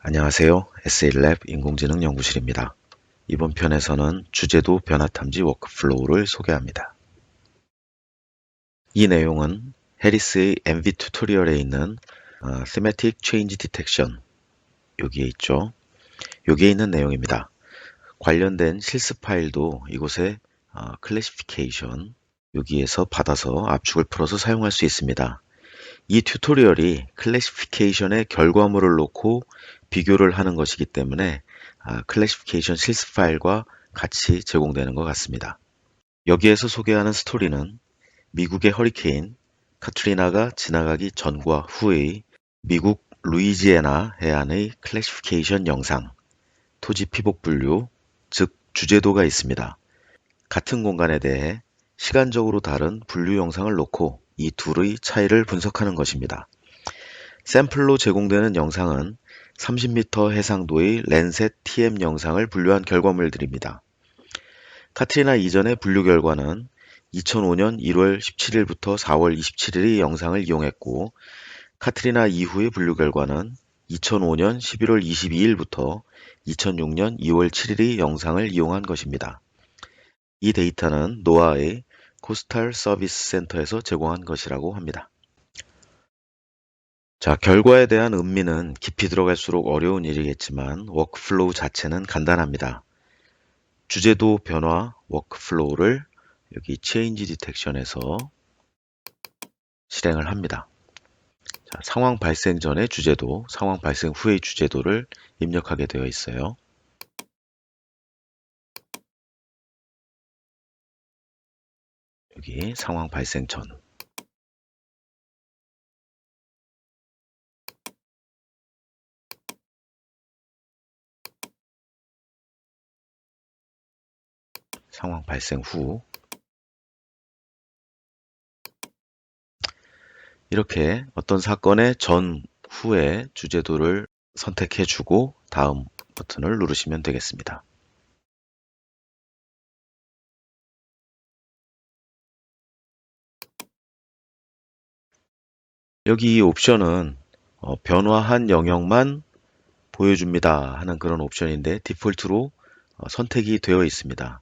안녕하세요. SALab 인공지능 연구실입니다. 이번 편에서는 주제도 변화 탐지 워크플로우를 소개합니다. 이 내용은 해리스의 MV 튜토리얼에 있는 어, Thematic Change Detection 여기에 있죠. 여기에 있는 내용입니다. 관련된 실습 파일도 이곳에 어, 클래시피케이션 여기에서 받아서 압축을 풀어서 사용할 수 있습니다. 이 튜토리얼이 클래시피케이션의 결과물을 놓고 비교를 하는 것이기 때문에 아, 클래시피케이션 실습 파일과 같이 제공되는 것 같습니다. 여기에서 소개하는 스토리는 미국의 허리케인 카트리나가 지나가기 전과 후의 미국 루이지애나 해안의 클래시피케이션 영상, 토지 피복 분류, 즉 주제도가 있습니다. 같은 공간에 대해 시간적으로 다른 분류 영상을 놓고 이 둘의 차이를 분석하는 것입니다. 샘플로 제공되는 영상은 30m 해상도의 랜셋 TM 영상을 분류한 결과물들입니다. 카트리나 이전의 분류 결과는 2005년 1월 17일부터 4월 27일의 영상을 이용했고 카트리나 이후의 분류 결과는 2005년 11월 22일부터 2006년 2월 7일의 영상을 이용한 것입니다. 이 데이터는 노아의 코스탈 서비스 센터에서 제공한 것이라고 합니다. 자, 결과에 대한 음미는 깊이 들어갈수록 어려운 일이겠지만 워크플로우 자체는 간단합니다. 주제도 변화 워크플로우를 여기 체인지 디텍션에서 실행을 합니다. 자, 상황 발생 전의 주제도, 상황 발생 후의 주제도를 입력하게 되어 있어요. 여기 상황 발생 전 상황 발생 후 이렇게 어떤 사건의 전, 후에 주제도를 선택해 주고 다음 버튼을 누르시면 되겠습니다. 여기 이 옵션은 어, 변화한 영역만 보여줍니다 하는 그런 옵션인데 디폴트로 어, 선택이 되어 있습니다.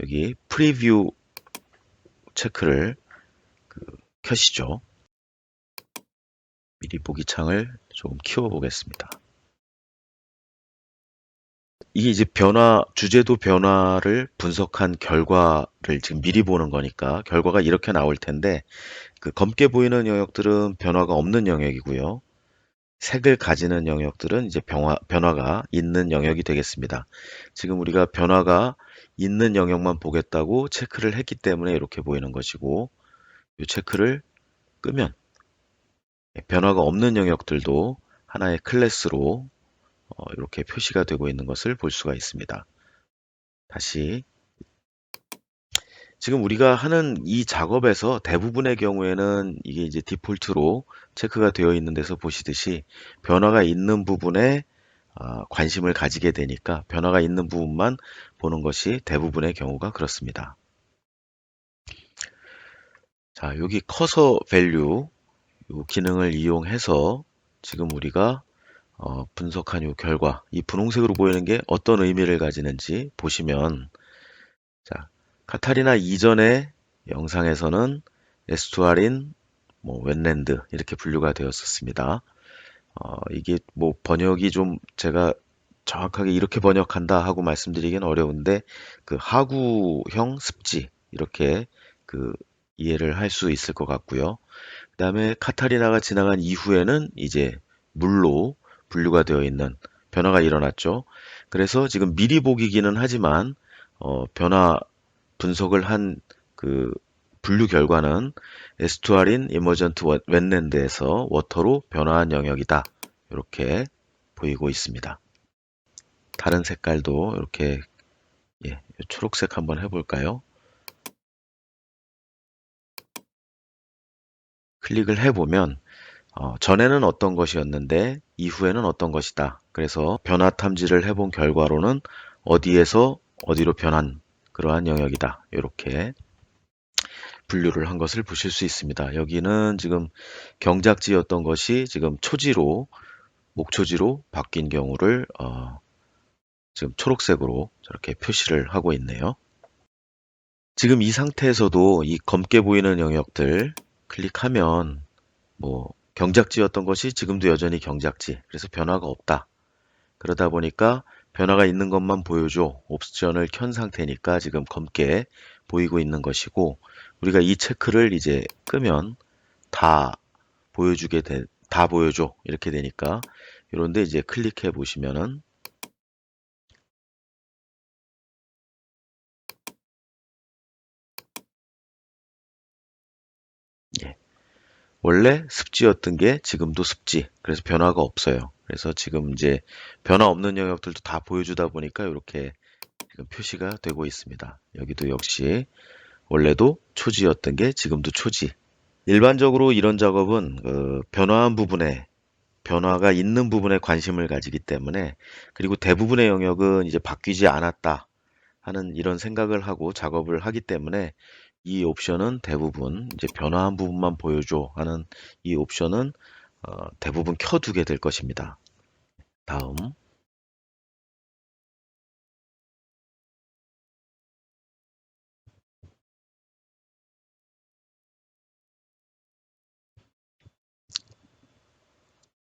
여기 프리뷰 체크를 그, 켜시죠. 미리 보기 창을 좀 키워 보겠습니다. 이게 이제 변화, 주제도 변화를 분석한 결과를 지금 미리 보는 거니까 결과가 이렇게 나올 텐데 그 검게 보이는 영역들은 변화가 없는 영역이고요. 색을 가지는 영역들은 이제 변화, 변화가 있는 영역이 되겠습니다. 지금 우리가 변화가 있는 영역만 보겠다고 체크를 했기 때문에 이렇게 보이는 것이고 이 체크를 끄면 변화가 없는 영역들도 하나의 클래스로 어, 이렇게 표시가 되고 있는 것을 볼 수가 있습니다. 다시 지금 우리가 하는 이 작업에서 대부분의 경우에는 이게 이제 디폴트로 체크가 되어 있는 데서 보시듯이 변화가 있는 부분에 어, 관심을 가지게 되니까 변화가 있는 부분만 보는 것이 대부분의 경우가 그렇습니다. 자, 여기 커서 밸류 이 기능을 이용해서 지금 우리가 어, 분석한 이 결과, 이 분홍색으로 보이는 게 어떤 의미를 가지는지 보시면 자, 카타리나 이전의 영상에서는 에스투아린, 뭐 웬랜드 이렇게 분류가 되었었습니다. 어, 이게 뭐 번역이 좀 제가 정확하게 이렇게 번역한다 하고 말씀드리기는 어려운데 그 하구형 습지 이렇게 그 이해를 할 수 있을 것 같고요. 그 다음에 카타리나가 지나간 이후에는 이제 물로 분류가 되어 있는 변화가 일어났죠. 그래서 지금 미리 보기기는 하지만 어, 변화 분석을 한 그 분류 결과는 에스투아린 이머전트 웬랜드에서 워터로 변화한 영역이다. 이렇게 보이고 있습니다. 다른 색깔도 이렇게 예, 초록색 한번 해볼까요? 클릭을 해보면 어, 전에는 어떤 것이었는데 이후에는 어떤 것이다. 그래서 변화 탐지를 해본 결과로는 어디에서 어디로 변한 그러한 영역이다. 이렇게 분류를 한 것을 보실 수 있습니다. 여기는 지금 경작지였던 것이 지금 초지로 목초지로 바뀐 경우를 어, 지금 초록색으로 저렇게 표시를 하고 있네요. 지금 이 상태에서도 이 검게 보이는 영역들 클릭하면 뭐 경작지였던 것이 지금도 여전히 경작지 그래서 변화가 없다. 그러다 보니까 변화가 있는 것만 보여줘 옵션을 켠 상태니까 지금 검게 보이고 있는 것이고 우리가 이 체크를 이제 끄면 다 보여주게 돼, 다 보여줘 이렇게 되니까 이런데 이제 클릭해 보시면은 예. 원래 습지였던 게 지금도 습지. 그래서 변화가 없어요. 그래서 지금 이제 변화 없는 영역들도 다 보여주다 보니까 이렇게 표시가 되고 있습니다. 여기도 역시 원래도 초지였던 게 지금도 초지. 일반적으로 이런 작업은 그 변화한 부분에 변화가 있는 부분에 관심을 가지기 때문에 그리고 대부분의 영역은 이제 바뀌지 않았다 하는 이런 생각을 하고 작업을 하기 때문에 이 옵션은 대부분 이제 변화한 부분만 보여줘 하는 이 옵션은 어, 대부분 켜두게 될 것입니다. 다음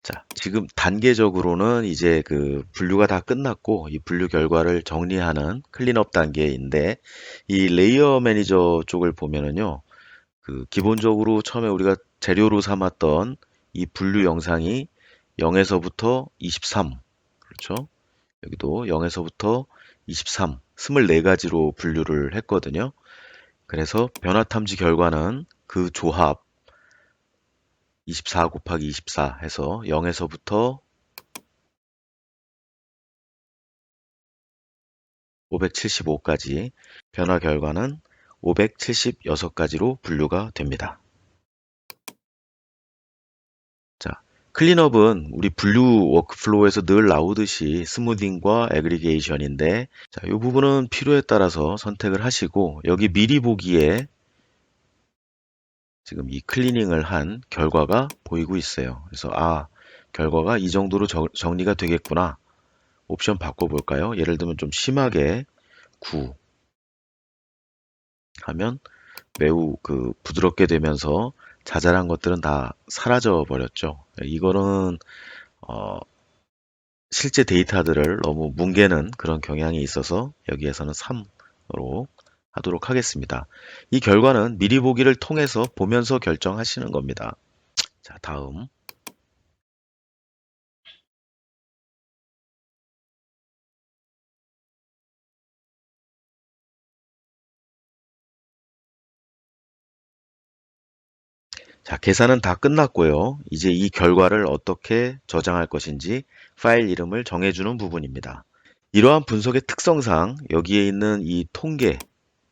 자, 지금 단계적으로는 이제 그 분류가 다 끝났고 이 분류 결과를 정리하는 클린업 단계인데 이 레이어 매니저 쪽을 보면은요. 그 기본적으로 처음에 우리가 재료로 삼았던 이 분류 영상이 0에서부터 23 그렇죠? 여기도 0에서부터 23 24가지로 분류를 했거든요. 그래서 변화 탐지 결과는 그 조합 24 곱하기 24 해서 0에서부터 575까지 변화 결과는 576가지로 분류가 됩니다. 클린업은 우리 분류 워크플로우에서 늘 나오듯이 스무딩과 에그리게이션인데 자, 이 부분은 필요에 따라서 선택을 하시고 여기 미리 보기에 지금 이 클리닝을 한 결과가 보이고 있어요. 그래서 아 결과가 이 정도로 저, 정리가 되겠구나. 옵션 바꿔볼까요? 예를 들면 좀 심하게 9 하면 매우 그 부드럽게 되면서 자잘한 것들은 다 사라져 버렸죠. 이거는 어 실제 데이터들을 너무 뭉개는 그런 경향이 있어서 여기에서는 3으로 하도록 하겠습니다. 이 결과는 미리 보기를 통해서 보면서 결정하시는 겁니다. 자, 다음. 자, 계산은 다 끝났고요. 이제 이 결과를 어떻게 저장할 것인지 파일 이름을 정해주는 부분입니다. 이러한 분석의 특성상 여기에 있는 이 통계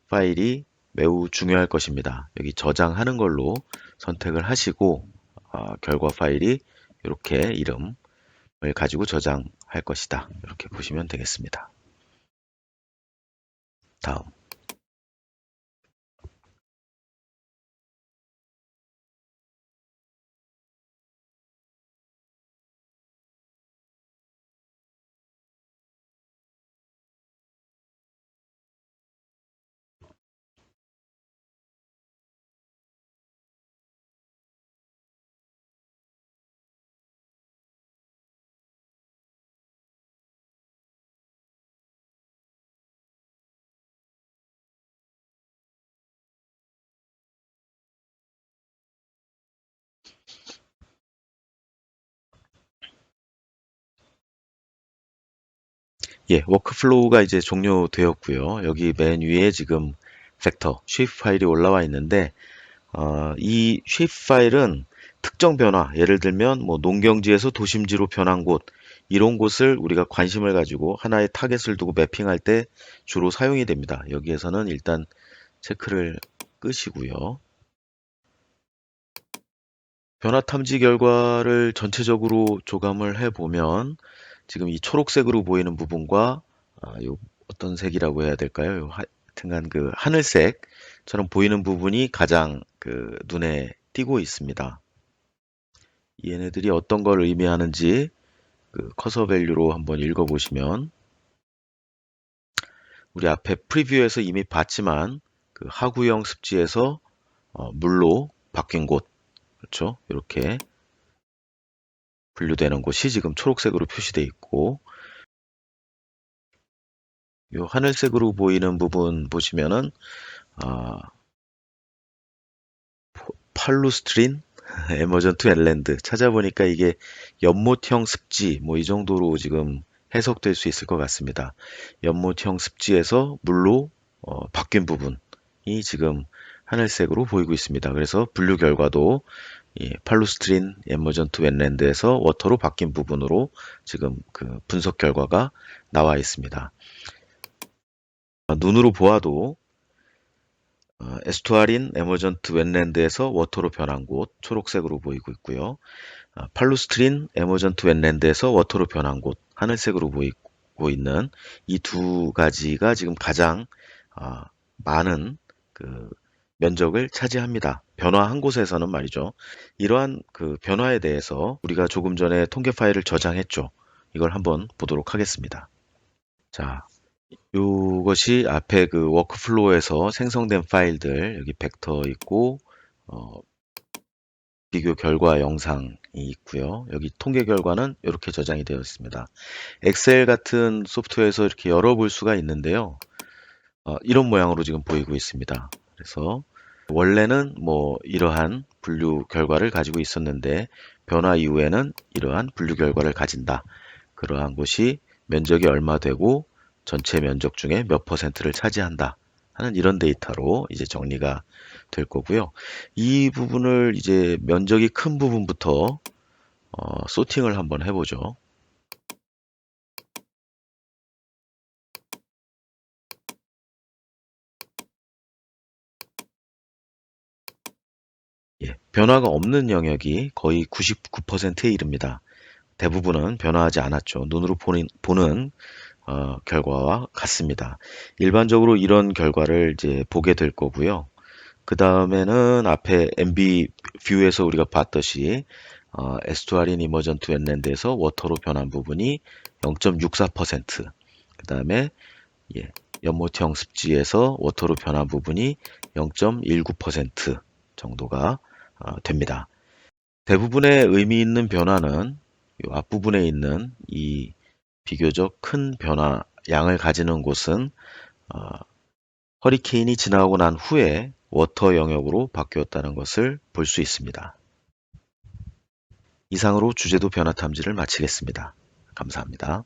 파일이 매우 중요할 것입니다. 여기 저장하는 걸로 선택을 하시고 어, 결과 파일이 이렇게 이름을 가지고 저장할 것이다. 이렇게 보시면 되겠습니다. 다음 예, 워크플로우가 이제 종료되었고요. 여기 맨 위에 지금 벡터, 쉐이프 파일이 올라와 있는데 어, 이 쉐이프 파일은 특정 변화, 예를 들면 뭐 농경지에서 도심지로 변한 곳 이런 곳을 우리가 관심을 가지고 하나의 타겟을 두고 매핑할 때 주로 사용이 됩니다. 여기에서는 일단 체크를 끄시고요. 변화 탐지 결과를 전체적으로 조감을 해보면 지금 이 초록색으로 보이는 부분과 아, 요 어떤 색이라고 해야 될까요? 요 하여튼간 그 하늘색처럼 보이는 부분이 가장 그 눈에 띄고 있습니다. 얘네들이 어떤 걸 의미하는지 그 커서 밸류로 한번 읽어보시면 우리 앞에 프리뷰에서 이미 봤지만 그 하구형 습지에서 어, 물로 바뀐 곳 그렇죠? 이렇게 분류되는 곳이 지금 초록색으로 표시되어 있고 이 하늘색으로 보이는 부분 보시면은 아, 팔루스트린 에머전트 앤랜드 찾아보니까 이게 연못형 습지 뭐 이 정도로 지금 해석될 수 있을 것 같습니다. 연못형 습지에서 물로 어, 바뀐 부분이 지금 하늘색으로 보이고 있습니다. 그래서 분류 결과도 이 팔루스트린 에머전트 웬랜드에서 워터로 바뀐 부분으로 지금 그 분석 결과가 나와 있습니다. 눈으로 보아도 어, 에스투아린 에머전트 웬랜드에서 워터로 변한 곳 초록색으로 보이고 있고요. 어, 팔루스트린 에머전트 웬랜드에서 워터로 변한 곳 하늘색으로 보이고 있는 이 두 가지가 지금 가장 어, 많은 그 면적을 차지합니다. 변화한 곳에서는 말이죠. 이러한 그 변화에 대해서 우리가 조금 전에 통계 파일을 저장했죠. 이걸 한번 보도록 하겠습니다. 자, 이것이 앞에 그 워크플로우에서 생성된 파일들 여기 벡터 있고 어, 비교 결과 영상이 있고요. 여기 통계 결과는 이렇게 저장이 되어 있습니다. 엑셀 같은 소프트웨어에서 이렇게 열어볼 수가 있는데요. 어, 이런 모양으로 지금 보이고 있습니다. 그래서 원래는 뭐 이러한 분류 결과를 가지고 있었는데 변화 이후에는 이러한 분류 결과를 가진다. 그러한 곳이 면적이 얼마 되고 전체 면적 중에 몇 퍼센트를 차지한다 하는 이런 데이터로 이제 정리가 될 거고요. 이 부분을 이제 면적이 큰 부분부터 어, 소팅을 한번 해보죠. 예, 변화가 없는 영역이 거의 99%에 이릅니다. 대부분은 변화하지 않았죠. 눈으로 보는, 보는 어, 결과와 같습니다. 일반적으로 이런 결과를 이제 보게 될 거고요. 그 다음에는 앞에 MB 뷰에서 우리가 봤듯이 어, 에스투아린 이머전트 웬랜드에서 워터로 변한 부분이 0.64%, 그 다음에 예, 연못형 습지에서 워터로 변한 부분이 0.19% 정도가 어, 됩니다. 대부분의 의미 있는 변화는 이 앞부분에 있는 이 비교적 큰 변화 양을 가지는 곳은 어, 허리케인이 지나고 난 후에 워터 영역으로 바뀌었다는 것을 볼 수 있습니다. 이상으로 주제도 변화 탐지를 마치겠습니다. 감사합니다.